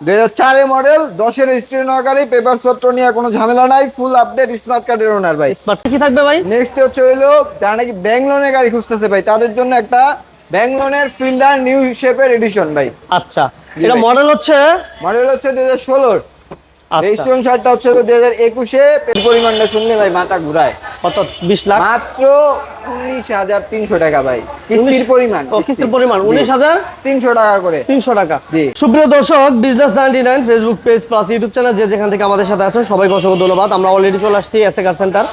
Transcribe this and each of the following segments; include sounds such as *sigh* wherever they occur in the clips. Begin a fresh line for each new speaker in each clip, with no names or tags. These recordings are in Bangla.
দুই হাজার চারে মডেল দশের রেজিস্ট্রেশন গাড়ি পেপার পত্র নিয়ে কোনো ঝামেলা নাই ফুল আপডেট স্মার্ট কার্ডের ওনার ভাই।
স্মার্ট কি থাকবে ভাই?
নেক্সট হচ্ছে হইল যারা নাকি ব্যাংলোনের গাড়ি খুঁজতেছে ভাই তাদের জন্য একটা ব্যাংলোনের ফিল্ডার নিউ শেপের এডিশন ভাই।
আচ্ছা এটা মডেল হচ্ছে
মডেল হচ্ছে দুই হাজার ষোলোর। রেজিস্ট্রেশন সারটা হচ্ছে দুই হাজার একুশে পরিমাণটা শুনলে ভাই মাথা ঘুরায়।
কত? বিশ লাখ?
মাত্র উনিশ হাজার তিনশো টাকা ভাই। কিস্তির পরিমাণ
কিস্তির পরিমাণ উনিশ হাজার?
তিনশো টাকা করে।
তিনশো টাকা। সুপ্রিয় দর্শক business ninety nine Facebook page plus YouTube channel যে যেখান থেকে আমাদের সাথে আছেন সবাইকে অসংখ্য ধন্যবাদ। আমরা অলরেডি চলে আসছি এসএ কার সেন্টার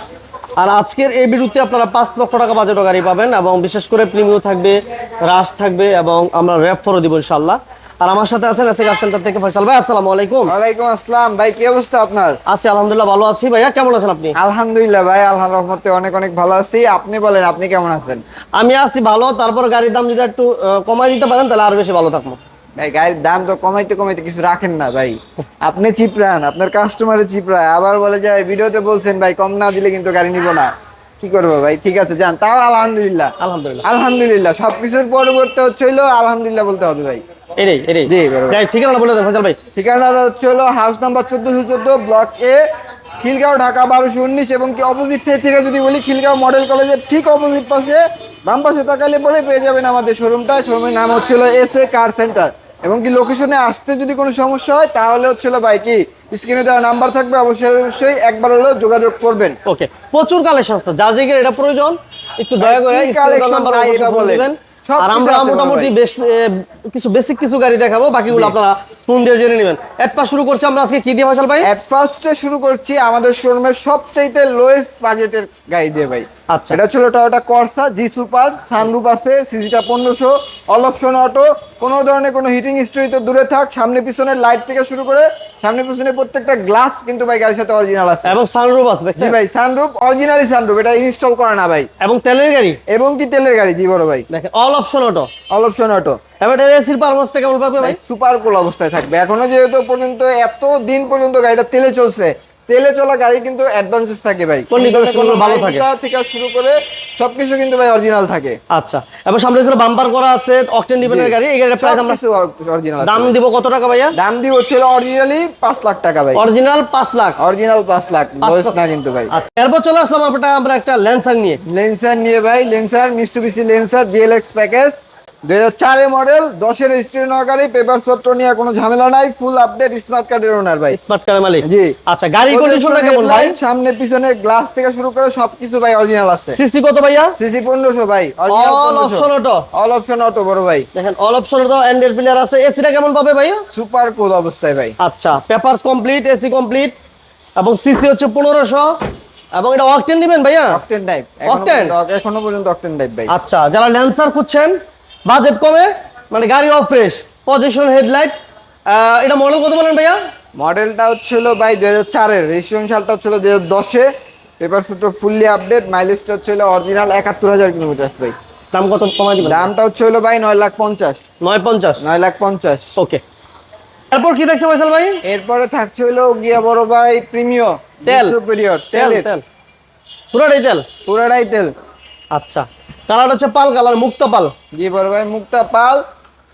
আর আজকের এই বিরুদ্ধে আপনারা পাঁচ লক্ষ টাকা বাজেটও গাড়ি পাবেন এবং বিশেষ করে প্রিমিও থাকবে রাশ থাকবে এবং আমরা র্যাপ ফরও দিব ইনশাল্লাহ আর আমার সাথে আছেন এসএ কার সেন্টার থেকে ফয়সাল ভাই আসসালামু আলাইকুম।
ওয়ালাইকুম আসসালাম। ভাই কি অবস্থা আপনার?
আছি আলহামদুলিল্লাহ ভালো আছি। ভাইয়া কেমন আছেন আপনি?
আলহামদুলিল্লাহ ভাই আল্লাহ রহমতে অনেক অনেক ভালো আছি। আপনি বলেন আপনি কেমন আছেন?
আমি আছি ভালো তারপর গাড়ির দাম যদি একটু কমাই দিতে পারেন তাহলে আরও বেশি ভালো থাকব।
ভাই গাড়ির দাম তো কমাইতে কমাইতে কিছু রাখেন না ভাই। আপনি চিপরান আপনার কাস্টমারে চিপরায় আবার বলে যে ভাই, ভিডিওতে বলছেন ভাই কম না দিলে কিন্তু গাড়ি নিব না। কি করব ভাই? ঠিক আছে যান। তাও আলহামদুলিল্লাহ।
আলহামদুলিল্লাহ।
আলহামদুলিল্লাহ সবকিছুর পরিবর্তে হচ্ছে আলহামদুলিল্লাহ বলতে হবে ভাই।
এটাই এটাই। যাই, ঠিকানা বলে দেন ফয়সাল ভাই।
ঠিকানাটা হচ্ছে হলো হাউস নাম্বার চোদ্দশো চোদ্দ ব্লক এ খিলগাঁও ঢাকা বারোশো উনিশ এবং কি অপোজিট সাইড থেকে যদি বলি খিলগাঁও মডেল কলেজের ঠিক অপোজিট পাশে বাম পাশে তাকালে পরে পেয়ে যাবেন আমাদের শোরুমটা শোরুমের নাম হচ্ছিল এস এ কার সেন্টার এবং কি লোকেশনে আসতে যদি কোনো সমস্যা হয় তাহলে হচ্ছিল ভাই কি স্ক্রিনে দেওয়া নাম্বার থাকবে অবশ্যই অবশ্যই একবার হলেও যোগাযোগ করবেন।
ওকে প্রচুর কালেকশন আছে। যে এটা প্রয়োজন একটু দয়া করে নাম্বার অবশ্যই ফোন। দিবেন। আর আমরা মোটামুটি বেশ কিছু বেসিক কিছু গাড়ি দেখাবো বাকিগুলো আপনারা ফোন দিয়ে জেনে নেবেন। অ্যাডপাস পাস শুরু করছি আমরা আজকে কি দিয়ে ভাষাল ভাই?
অ্যাডপাসটা শুরু করছি আমাদের শোরুমের সবচাইতে লোয়েস্ট বাজেটের গাড়ি দিয়ে ভাই।
আচ্ছা।
এটা ছিল Toyota Corsa G super sunroof আছে সিজিটা পনেরোশো অল অপশন অটো কোনো ধরনের কোনো হিটিং হিস্ট্রি তো দূরে থাক সামনে পিছনের লাইট থেকে শুরু করে সামনে পিছনে প্রত্যেকটা গ্লাস কিন্তু ভাই গাড়ির সাথে অরিজিনাল আছে।
এবং সানরুফ আছে দেখছেন?
ভাই সানরুফ অরিজিনালি সানরুফ এটা ইনস্টল করা না ভাই।
এবং তেলের গাড়ি?
এবং কি তেলের গাড়ি জি বড় ভাই।
দেখেন all option auto
all option auto
এবার এসির পারফরমেন্সটা কেমন পাবে ভাই
ভাই? সুপার কুল অবস্থায় থাকবে। এখনও যেহেতু পর্যন্ত এত দিন পর্যন্ত গাড়িটা তেলে চলছে তেলে চলা গাড়ি কিন্তু অ্যাডভান্সেস থাকে ভাই।
ভালো থাকে।
থেকে শুরু করে সবকিছু কিন্তু ভাই অরিজিনাল থাকে।
আচ্ছা এবং সামনে যেটা বাম্পার করা আছে অকটেন ডিপেন্ডের গাড়ি এই গাড়ির প্রাইস আমরা
অরিজিনাল
দাম দিব কত টাকা ভাইয়া?
দাম দিব হচ্ছিল অরিজিনালি পাঁচ লাখ টাকা ভাই।
অরিজিনাল পাঁচ লাখ।
অরিজিনাল পাঁচ লাখ
পাঁচ
লয়েস্ট
লাখ।
না কিন্তু ভাই।
আচ্ছা এরপর চলে আসলাম আমরা আমরা একটা ল্যান্সার নিয়ে।
লেন্সার নিয়ে ভাই Lancer Mitsubishi Lancer GLX package দুই হাজার চারে মডেল দশের রেজিস্ট্রেশন গাড়ি পেপার পত্র নিয়ে কোনো ঝামেলা নাই ফুল আপডেট স্মার্ট কার্ডের ওনার ভাই।
স্মার্ট কার মালিক?
জি।
আচ্ছা গাড়ির কন্ডিশনটা কেমন ভাই?
সামনে পিছনে গ্লাস থেকে শুরু করে সবকিছু ভাই অরিজিনাল আছে।
সিসি কত ভাইয়া?
সিসি পনেরোশো ভাই
all option auto
all option auto বড় ভাই।
দেখেন অল অপশন অটো প্লেয়ার আছে। এসিটা কেমন পাবে ভাইয়া?
সুপার কুল অবস্থায় ভাই।
আচ্ছা পেপারস কমপ্লিট এসি কমপ্লিট এবং সিসি হচ্ছে পনেরোশো। এবং এটা অকটেন দিবেন ভাইয়া?
Octane type
Octane?
এখনও পর্যন্ত অকটেন টাইপ ভাই।
আচ্ছা যারা ল্যান্সার খুঁজছেন বাজেট কমে মানে গাড়ি অফ ফ্রেশ পজিশন হেডলাইট এটা মডেল কত বলেন ভাইয়া?
মডেলটা হচ্ছিল ভাই দুই হাজার চারের রেজিস্ট্রেশন সালটা হচ্ছিল দুই হাজার দশে। পেপার ফুটো ফুললি আপডেট মাইলেজটা হচ্ছিল অরিজিনাল একাত্তর হাজার কিলোমিটার ভাই।
দাম কত কমাই দিবেন?
দামটা হচ্ছে হলো ভাই নয় লাখ পঞ্চাশ।
নয় পঞ্চাশ?
নয় লাখ পঞ্চাশ।
ওকে তারপর কি দেখছে ফয়সাল ভাই?
এরপরে থাকছে হলো গিয়া বড় ভাই প্রিমিয়
তেল।
সুপিরিয়র
তেল
তেল।
পুরোটাই তেল?
পুরাটাই তেল।
আচ্ছা। কালার হচ্ছে পাল কালার মুক্ত পাল।
জি বড় ভাই মুক্তা পাল।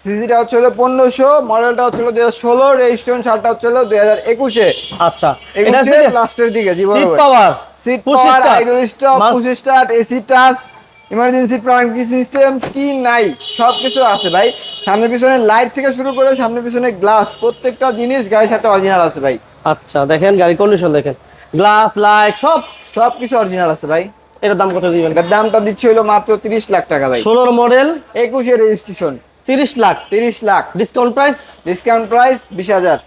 সিজিটা হচ্ছে হলো পনেরোশো মডেলটা হচ্ছে হলো দুই হাজার ষোলো রেজিস্ট্রেশন সালটা হচ্ছে হলো দুই হাজার একুশে।
আচ্ছা এটা
একুশে লাস্টের দিকে জি বড়
seat power
seat power. Idle stop push start AC touch emergency primary system কি নাই সব কিছু আছে ভাই। সামনে পিছনে লাইট থেকে শুরু করে সামনে পিছনে গ্লাস প্রত্যেকটা জিনিস গাড়ির সাথে অরিজিনাল আছে ভাই।
আচ্ছা দেখেন গাড়ি কন্ডিশন দেখেন। গ্লাস লাইট সব
সব কিছু অরিজিনাল আছে ভাই।
এটার দাম কত দিবেন?
এটার দামটা দিচ্ছে হলো মাত্র তিরিশ লাখ টাকা ভাই।
ষোলোর মডেল?
একুশে রেজিস্ট্রেশন।
তিরিশ লাখ।
তিরিশ lakh.
Discount price
discount price বিশ হাজার।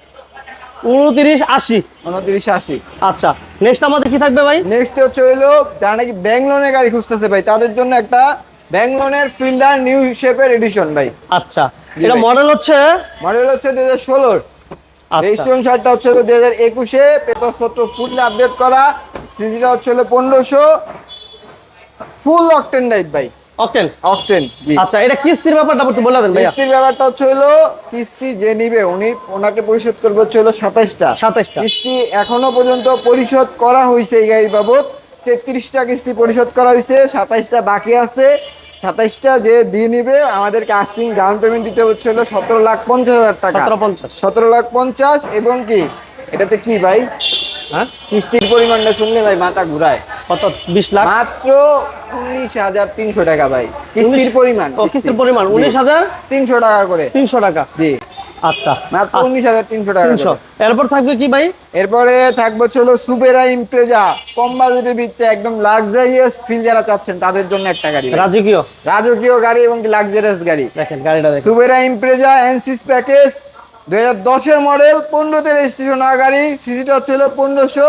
উনত্রিশ আশি।
উনত্রিশ আশি।
আচ্ছা নেক্সট আমাদের কি থাকবে ভাই?
নেক্সট হচ্ছে হলো যারা নাকি ব্যাংলোনের গাড়ি খুঁজতেছে ভাই তাদের জন্য একটা ব্যাংলোনের ফিল্ডার নিউ শেপের এডিশন ভাই।
আচ্ছা এটা মডেল হচ্ছে?
মডেল হচ্ছে দুই হাজার ষোলোর।
আচ্ছা।
রেজিস্ট্রেশন সারটা হচ্ছে দুই হাজার একুশে পেপার পত্র ফুললি আপডেট করা। সিজিটা হচ্ছে হলো পনেরোশো। ফুল অকটেন টাইপ ভাই।
অকটেন
অকটেন
আচ্ছা এটা কিস্তির ব্যাপারটা একটু বলে দেন ভাইয়া।
কিস্তির ব্যাপারটা হচ্ছে হলো কিস্তি যে নিবে উনি ওনাকে পরিশোধ করবে হচ্ছে হলো সাতাইশটা।
সাতাইশটা।
কিস্তি এখনও পর্যন্ত পরিশোধ করা হয়েছে এই গাড়ির বাবদ। তেত্রিশটা কিস্তি পরিশোধ করা হয়েছে সাতাইশটা বাকি আছে। সাতাইশটা যে দিয়ে নিবে আমাদেরকে আস্তিং ডাউন পেমেন্ট দিতে হচ্ছিল সতেরো লাখ পঞ্চাশ হাজার টাকা।
সতেরো
লাখ পঞ্চাশ এবং কি? এটাতে কি ভাই?
হ্যাঁ?
কিস্তির পরিমাণটা শুনলে ভাই মাথা ঘুরায়।
কত? বিশ লাখ?
মাত্র উনিশ হাজার তিনশো টাকা ভাই। কিস্তির পরিমাণ
কিস্তির। পরিমাণ। উনিশ হাজার?
তিনশো টাকা করে।
তিনশো টাকা?
জি।
আচ্ছা।
মাত্র উনিশ হাজার তিনশো টাকা
তিনশো। এরপর থাকবে কি ভাই?
এরপরে থাকবে চলো সুবেরা ইমপ্রেজা। কম বাজেটের ভিত্তিতে একদম লাক্সারিয়াস ফিল যারা চাচ্ছেন তাদের জন্য একটা গাড়ি।
রাজকীয়?
রাজকীয় গাড়ি এবং লাক্সারিয়াস গাড়ি।
দেখেন গাড়িটা দেখেন।
সুবেরা ইমপ্রেজা এনসিস প্যাকেজ দুই হাজার দশের মডেল পনেরোতে রেজিস্ট্রেশন হওয়া গাড়ি সিসিটা ছিল পনেরোশো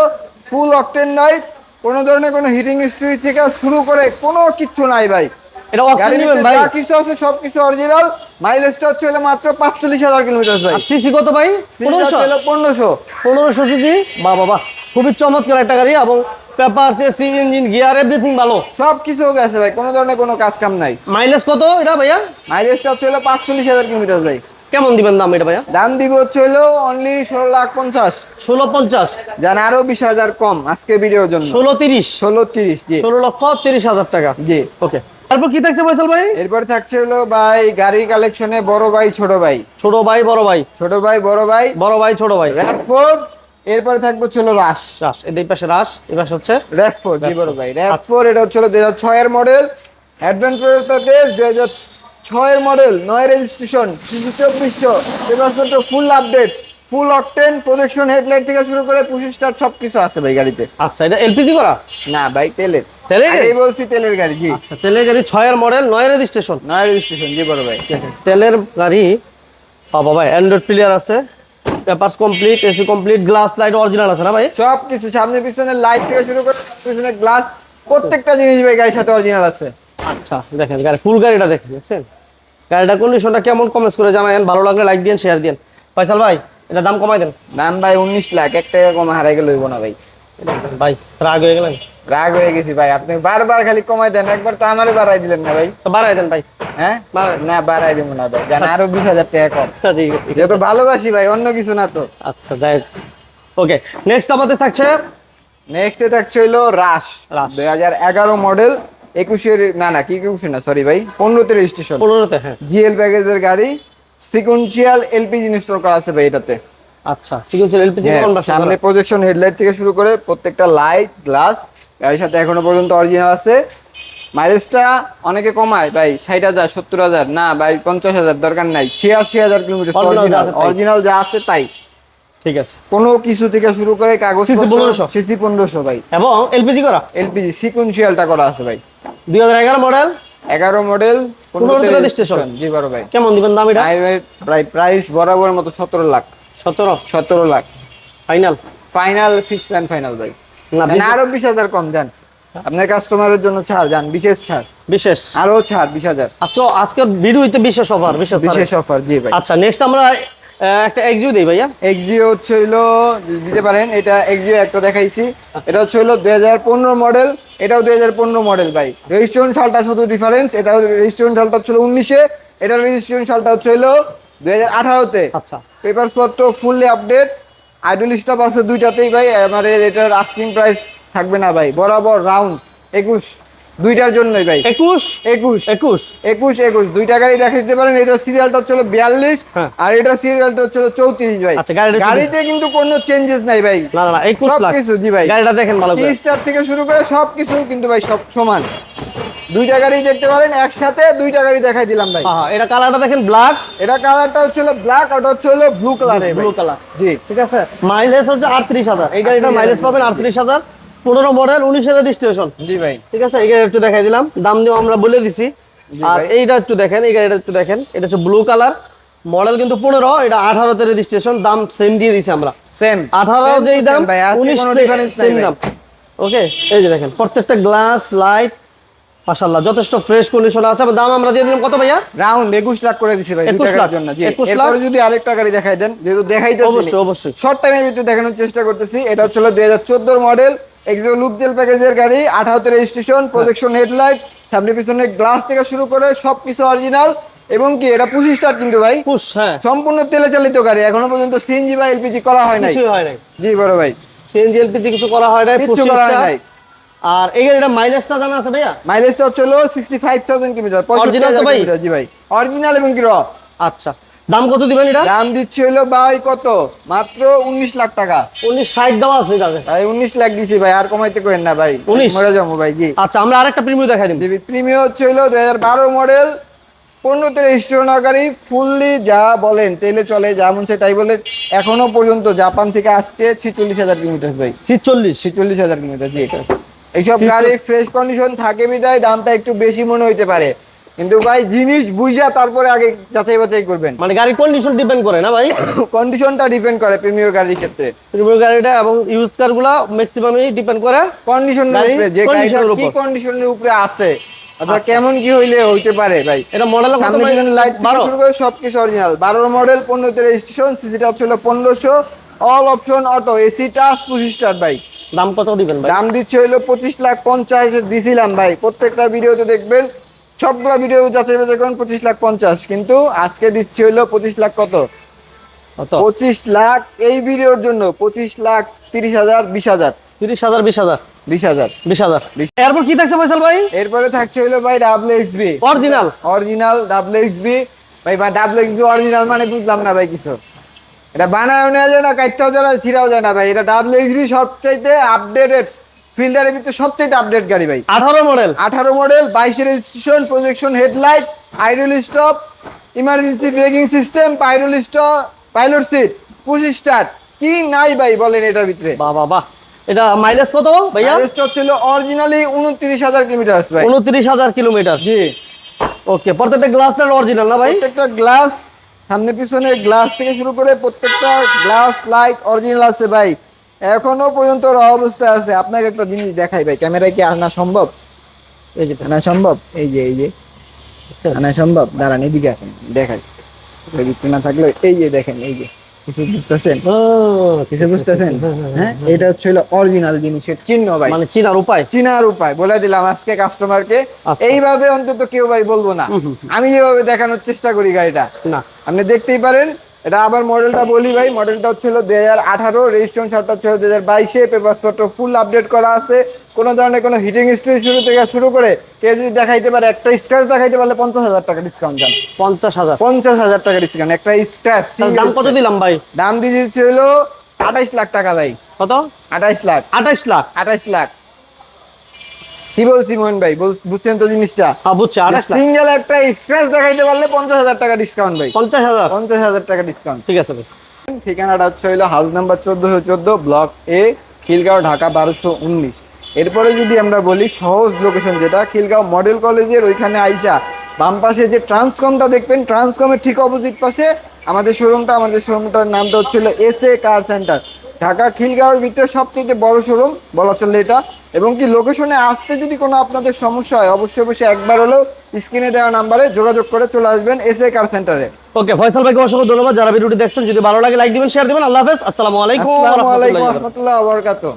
ফুল অকটেন নাইট কোনো ধরনের কোনো হিটিং স্ট্রি থেকে শুরু করে কোনো কিচ্ছু নাই ভাই।
এটা অকটেন নেবেন ভাই?
যা কিছু আছে সব কিছু অরিজিনাল মাইলেজটা হচ্ছে মাত্র পাঁচচল্লিশ হাজার কিলোমিটার ভাই।
সিসি কত ভাই? পনেরোশো?
ছিল পনেরোশো।
পনেরোশো যদি বা বাবা খুবই চমৎকার একটা গাড়ি এবং paper AC engine gear everything ভালো।
সব কিছু গেছে ভাই কোনো ধরনের কোনো কাজ কাম নাই।
মাইলেজ কত এটা ভাইয়া?
মাইলেজটা হচ্ছে হলো পাঁচচল্লিশ হাজার কিলোমিটার ভাই।
কেমন দিবেন দাম এটা ভাইয়া?
দাম দিব হচ্ছে হলো অনলি ষোলো লাখ পঞ্চাশ।
ষোলো পঞ্চাশ।
জান আরও বিশ হাজার কম আজকে ভিডিওর জন্য।
ষোলো তিরিশ।
ষোলো তিরিশ জি।
ষোলো লক্ষ তিরিশ হাজার টাকা।
জি।
ওকে। তারপর কি থাকছে ফয়সাল ভাই?
এরপর থাকছে হলো ভাই গাড়ি কালেকশনে বড় ভাই ছোট ভাই।
ছোট ভাই বড় ভাই।
ছোট ভাই বড় ভাই।
বড় ভাই ছোট ভাই।
র্যাপ এরপরে থাকবে হচ্ছে হলো রাশ
রাস এই পাশে রাস এই পাশে হচ্ছে
র্যাপ জি বড় ভাই। এটা হচ্ছে হলো দুই হাজার ছয়ের মডেল অ্যাডভেঞ্চার প্যাকেজ দুই হাজার ছয়ের মডেল নয় রেজিস্ট্রেশন শিশু চব্বিশশো পেপারসপত্র full update full octane projection headlight থেকে শুরু করে পুশি স্টার্ট সব কিছু আছে ভাই গাড়িতে।
আচ্ছা এটা এলপিজি করা?
না ভাই তেলের।
তেলের গাড়ি?
আগেই বলছি তেলের গাড়ি জি।
আচ্ছা তেলের গাড়ি ছয়ের মডেল নয় রেজিস্ট্রেশন
নয় রেজিস্ট্রেশন জি বড় ভাই।
তেলের গাড়ি বাবা ভাই অ্যান্ড্রয়েড প্লেয়ার আছে। Papers complete AC complete glass light original আছে না ভাই?
সব কিছু সামনে পিছনে লাইট থেকে শুরু করে পিছনে গ্লাস প্রত্যেকটা জিনিস ভাই গাড়ির সাথে অরিজিনাল আছে।
আচ্ছা দেখেন গাড়ি ফুল গাড়িটা দেখেন দেখছেন? গাড়িটা কন্ডিশনটা কেমন কমেন্ট করে জানায়েন ভালো লাগলে লাইক দিন শেয়ার দিন ফয়সাল ভাই এটা দাম কমাই দেন।
দাম ভাই উনিশ লাখ এক টাকা কমে হারাই গেল না ভাই।
ভাই রাগ হয়ে গেলেন?
রাগ হয়ে গেছি ভাই আপনি বারবার খালি কমাই দেন একবার তো আমারই বাড়াই দিলেন না ভাই।
তো বাড়াই দেন ভাই।
হ্যাঁ? না বাড়াই দিব না ভাই জান আরও বিশ হাজার টাকা কম।
আচ্ছা
যেহেতু ভালোবাসি ভাই অন্য কিছু না তো।
আচ্ছা যাই ওকে নেক্সট আমাদের থাকছে
নেক্সটে থাকছে হইল রাশ
রাশ।
দুই হাজার এগারো মডেল একুশের না না কি একুশে না সরি ভাই পনেরোতে রেজিস্ট্রেশন
পনেরোতে হ্যাঁ।
জিএল প্যাকেজের গাড়ি সিকুয়েন্সিয়াল এলপিজি ইনস্টল করা আছে ভাই এটাতে।
আচ্ছা সিকুয়েন্সিয়াল এলপিজি
হ্যাঁ, সামনে প্রজেকশন হেডলাইট থেকে শুরু করে প্রত্যেকটা লাইট গ্লাস গাড়ির সাথে এখনও পর্যন্ত অরিজিনাল আছে। মাইলেজটা অনেকে কমায় ভাই ষাট হাজার সত্তর হাজার না ভাই পঞ্চাশ হাজার দরকার নাই ছিয়াশি হাজার কিলোমিটার অরিজিনাল যা আছে তাই।
ঠিক আছে।
কোনো কিছু থেকে শুরু করে কাগজ
CC 1500
সিসি পনেরোশো ভাই।
এবং এলপিজি করা?
এলপিজি সিকুয়েন্সিয়ালটা করা আছে ভাই।
দুই হাজার এগারো মডেল?
এগারো মডেল
registration।
জি বড় ভাই।
কেমন দিবেন দাম এটা?
প্রায় প্রাইস বরাবর মতো সতেরো লাখ।
সতেরো?
সতেরো lakh.
Final
final fix and final ভাই।
না
না, আরও বিশ হাজার কম যান আপনার কাস্টমারের জন্য ছাড় যান বিশেষ ছাড়।
বিশেষ?
আরও ছাড় বিশ হাজার।
আজকে আজকের ভিডিওতে বিশেষ অফার বিশেষ
বিশেষ অফার জি ভাই।
আচ্ছা নেক্সট আমরা একটা এক্সিও দেই ভাইয়া।
এক্সিও হচ্ছে হইল দিতে পারেন এটা এক্সিও একটা দেখাইছি।
আচ্ছা।
এটা হচ্ছে হইল দুই হাজার পনেরো মডেল এটাও দুই হাজার পনেরো মডেল ভাই। রেজিস্ট্রেশন সালটা শুধু ডিফারেন্স এটা রেজিস্ট্রেশন সালটা হচ্ছিল উনিশে এটার রেজিস্ট্রেশন সালটা হচ্ছে হইল দুই হাজার আঠারোতে।
আচ্ছা।
পেপার পত্র ফুললি আপডেট আইডল স্টপ আছে দুইটাতেই ভাই আমার এটার আস্কিং প্রাইস থাকবে না ভাই বরাবর রাউন্ড একুশ। দুইটার জন্যই ভাই।
একুশ?
একুশ।
একুশ?
একুশ একুশ। দুইটা গাড়ি দেখে দিতে পারেন। এটার সিরিয়ালটা হচ্ছিল বিয়াল্লিশ
হ্যাঁ।
আর এটার সিরিয়ালটা হচ্ছিল চৌত্রিশ ভাই।
আচ্ছা,
গাড়িতে কিন্তু কোনো চেঞ্জেস নাই ভাই।
না না না একুশ লাখ।
সবকিছু জি ভাই।
গাড়িটা দেখেন ভালো
স্টার থেকে শুরু করে সবকিছু কিন্তু ভাই সব সমান। দুইটা গাড়ি দেখতে পারেন একসাথে দুইটা গাড়ি দেখাই দিলাম ভাই।
হ্যাঁ হ্যাঁ, এটা কালারটা দেখেন ব্ল্যাক
এটা কালারটা হচ্ছিল ব্ল্যাক ওটা হচ্ছে হলো ব্লু কালার
ব্লু কালার
জি।
ঠিক আছে? মাইলেজ হচ্ছে আটত্রিশ হাজার। এই
গাড়িটা
মাইলেজ পাবেন আটত্রিশ হাজার। পনেরো মডেল উনিশের রেজিস্ট্রেশন
জি ভাই।
ঠিক আছে? এই গাড়ি একটু দেখাই দিলাম। দাম দিয়ে আমরা বলে দিছি। আর এইটা একটু দেখেন এই গাড়িটা একটু দেখেন। এটা হচ্ছে ব্লু কালার মডেল কিন্তু পনেরো এটা আঠারোতে রেজিস্ট্রেশন দাম সেম দিয়ে দিছি আমরা।
সেম
আঠারো যেই দাম উনিশ সেম দাম। ওকে এই যে দেখেন প্রত্যেকটা গ্লাস লাইট মাশাল্লাহ যথেষ্ট ফ্রেশ কন্ডিশন আছে। দাম আমরা দিয়ে দিলাম কত ভাইয়া?
রাউন্ড একুশ লাখ করে দিছি ভাই
21
21
লাখ,
জন্য
21 লাখ।
যদি আরেকটা গাড়ি দেখাই দেন যেহেতু দেখাইতেছি
অবশ্যই অবশ্যই।
শর্ট টাইমের ভিতরে দেখানোর চেষ্টা করতেছি। এটা হচ্ছে দুই হাজার চোদ্দোর মডেল এক্সো লুপ জেল প্যাকেজের গাড়ি আঠারোতে রেজিস্ট্রেশন প্রজেকশন হেডলাইট সামনে পিছনে গ্লাস থেকে শুরু করে সবকিছু অরিজিনাল এবং কি এটা পঁচিশ স্টার কিন্তু ভাই।
পুশ হ্যাঁ।
সম্পূর্ণ তেলে চালিত গাড়ি এখনও পর্যন্ত সিএনজি বা এলপিজি করা হয় নাই।
হয় নাই।
জি বড় ভাই।
সিএনজি এলপিজি কিছু করা হয় নাই
কিচ্ছু করা হয় নাই।
আর এই এটা মাইলেজটা জানা আছে ভাইয়া?
মাইলেজটা হচ্ছে sixty five thousand kilometre
Original তো ভাই?
জি ভাই। অরিজিনাল এবং কি র
আচ্ছা। দাম কত দিবেন এটা?
দাম দিচ্ছে হলো ভাই কত? মাত্র উনিশ লাখ টাকা।
উনিশ ষাট দেওয়া আছে
ভাই উনিশ লাখ দিছি ভাই আর কমাইতে কেন না ভাই।
19?
মরে যাব ভাই জি।
আচ্ছা আমরা আরেকটা প্রিমিয়াম দেখাই দিন
প্রিমিয়াম হচ্ছে হলো দুই হাজার বারো মডেল পনেরোতে রেজিস্ট্রেশন আকারী ফুললি যা বলেন তেলে চলে যা মন তাই বলে এখনও পর্যন্ত জাপান থেকে আসছে ছিচল্লিশ হাজার কিলোমিটার ভাই।
সিটচল্লিশ
ছিচল্লিশ হাজার কিলোমিটার জি।
আচ্ছা।
এইসব
ছিচল্লিশ-
গাড়ি ফ্রেশ কন্ডিশন থাকে বিদায় দামটা একটু বেশি মনে হইতে পারে। কিন্তু ভাই জিনিস বুঝা তারপরে আগে যাচাই বাছাই করবেন।
মানে গাড়ির কন্ডিশন ডিপেন্ড করে না ভাই? *coughs*
কন্ডিশনটা ডিপেন্ড করে প্রিমিয়ার গাড়ির ক্ষেত্রে।
প্রিমিয়াম গাড়িটা এবং ইউজ কারগুলা ম্যাক্সিমামই ডিপেন্ড করে
উপরে যে গাড়িটা কি। কন্ডিশনের উপরে আছে
আচ্ছা।
কেমন কি হইলে হইতে পারে ভাই।
এটা মডেল
লাইট শুরু করে সবকিছু অরিজিনাল বারোর মডেল পনেরোতে রেজিস্ট্রেশন সিসিটা ছিল পনেরোশো। All option auto AC touch পঁচিশ স্টার ভাই।
দাম কত দিবেন ভাই?
দাম দিচ্ছে হইল পঁচিশ লাখ পঞ্চাশ দিছিলাম ভাই। প্রত্যেকটা ভিডিওতে দেখবেন সবগুলা ভিডিও যাচাই বাছাই করুন পঁচিশ লাখ পঞ্চাশ। কিন্তু আজকে দিচ্ছি হইল পঁচিশ লাখ কত? পঁচিশ লাখ এই ভিডিওর জন্য পঁচিশ লাখ তিরিশ হাজার বিশ হাজার।
তিরিশ হাজার বিশ হাজার।
বিশ হাজার।
বিশ হাজার। এরপর কি থাকছে ফয়সাল ভাই?
এরপরে থাকছে হইল ভাই X B
original
X B ভাই বা এক্স বি অরিজিনাল মানে বুঝলাম না ভাই কিছু। এটা নেওয়া যায় না কাটতেও যায় না ছিঁড়াও যায় না ভাই। এটা এক্স বি সবচাইতে আপডেটেড ফিল্ডারের ভিতরে সবচাইতে আপডেট গাড়ি ভাই।
আঠারো মডেল
আঠারো মডেল বাইশের registration projection headlight idle stop emergency braking system পাইরল stop pilot seat push start কি নাই ভাই বলেন এটার ভিতরে।
বাহ বাহ এটা মাইলেজ কত ভাইয়া?
স্টপ ছিল অরিজিনালি উনত্রিশ হাজার কিলোমিটার ভাই।
উনত্রিশ হাজার কিলোমিটার
জি।
ওকে প্রত্যেকটা গ্লাসটা অরিজিনাল না ভাই?
প্রত্যেকটা গ্লাস সামনে পিছনে গ্লাস থেকে শুরু করে প্রত্যেকটা গ্লাস লাইট অরিজিনাল আছে ভাই। এখনও পর্যন্ত র অবস্থায় আছে। আপনাকে একটা জিনিস দেখাই ভাই ক্যামেরায় কি আনা সম্ভব?
এই যে
আনা সম্ভব? এই যে এই যে। আনা সম্ভব? দাঁড়ান এদিকে আসেন দেখাই। বিক্রি না থাকলে এই যে দেখেন এই যে। কিছু বুঝতেছেন?
ও,
কিছু বুঝতেছেন? হ্যাঁ এটা হচ্ছে অরিজিনাল জিনিসের চিহ্ন ভাই।
মানে চিনার উপায়?
চিনার উপায় বলে দিলাম আজকে কাস্টমারকে
আচ্ছা।
এইভাবে অন্তত কেউ ভাই বলব না। আমি যেভাবে দেখানোর চেষ্টা করি গাড়িটা।
না।
আপনি দেখতেই পারেন এটা আবার মডেলটা বলি ভাই মডেলটা হচ্ছিল দুই হাজার আঠারো রেজিস্ট্রেশন সারটা হচ্ছে দুই হাজার বাইশে পেপারসপত্র ফুল আপডেট করা আছে। কোনো ধরনের কোনো হিটিং হিস্ট্রি শুরু থেকে শুরু করে কেউ যদি দেখাইতে পারে একটা স্ক্র্যাচ দেখাইতে পারলে পঞ্চাশ হাজার টাকা ডিসকাউন্ট যান
পঞ্চাশ হাজার।
পঞ্চাশ হাজার টাকা ডিসকাউন্ট একটা স্ক্র্যাচ
দাম কত দিলাম ভাই?
দাম দিয়ে দিচ্ছে হলো আঠাইশ লাখ টাকা ভাই।
কত?
আঠাইশ লাখ।
আঠাইশ লাখ।
আঠাইশ লাখ। কি বলছি মোহন ভাই? বুঝছেন তো জিনিসটা?
হ্যাঁ বুঝছি
সিঙ্গেল একটা। স্ক্র্যাচ দেখাইতে পারলে পঞ্চাশ হাজার টাকা ডিসকাউন্ট ভাই।
পঞ্চাশ হাজার।
পঞ্চাশ হাজার টাকা ডিসকাউন্ট
ঠিক আছে ভাই।
ঠিকানাটা হচ্ছে হইল হাউস নাম্বার চোদ্দশো চোদ্দ ব্লক এ খিলগাঁও ঢাকা বারোশো উনিশ। এরপরে যদি আমরা বলি সহজ লোকেশন যেটা খিলগাঁও মডেল কলেজের ওইখানে আইসা বাম পাশে যে ট্রান্সকমটা দেখবেন ট্রান্সকমের ঠিক অপোজিট পাশে আমাদের শোরুমটা আমাদের শোরুমটার নামটা হচ্ছিল S A car centre Dhaka খিলগাঁওয়ের ভিতরে সবচেয়ে বড় শোরুম বলা চলে এটা। এবং কি লোকেশনে আসতে যদি কোনো আপনাদের সমস্যা হয় অবশ্যই অবশ্যই একবার হলেও স্ক্রিনে দেওয়া নাম্বারে যোগাযোগ করে চলে আসবেন এস এ কার সেন্টারে
ওকে ফয়সাল ভাইকে অসংখ্য ধন্যবাদ। যারা ভিডিওটি দেখছেন যদি ভালো লাগে লাইক দিবেন শেয়ার দিবেন। আল্লাহ হাফেজ। আসসালামু আলাইকুম ওয়া রাহমাতুল্লাহি ওয়া বারাকাতুহু।